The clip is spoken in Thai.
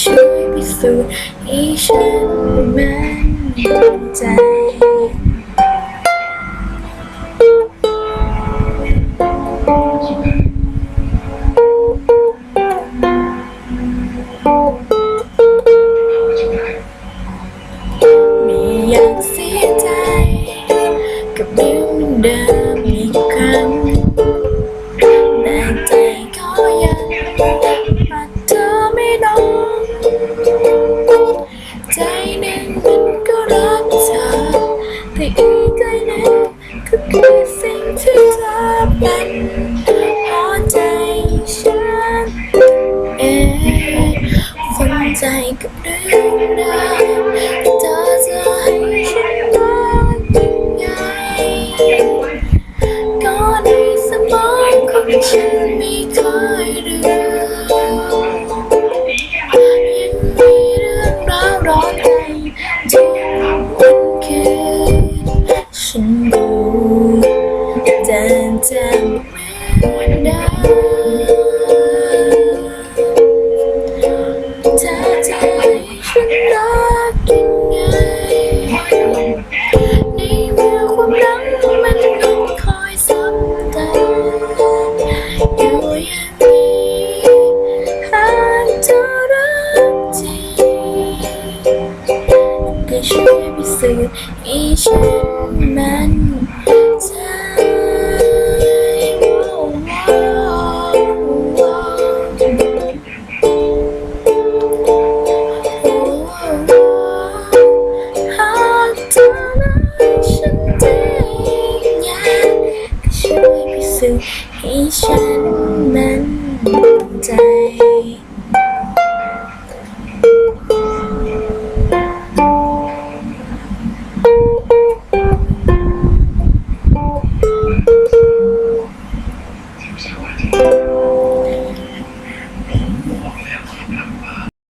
ช่วยพิสูจน์ให้ฉันมั่นใจไม่ กับเรื่องเดิมอีกครั้งแต่ใจก็ยังปัดเธอไม่ลงใจหนึ่งมันก็รักเธอแต่อีกใจหนึ่งก็คือสิ่งที่เธอเป็นพอใจฉันเองฝันใจกับเรื่องราว ฉันไม่เคยลืมยังมีเรื่องราวร้อนใจทุกวันคืนฉันรู้แต่จำไม่ สูจน์ให้ฉันมั่นใจหากเธอรักฉันจริงอยากช่วยพิสูจน์ให้ฉันมั่นใจ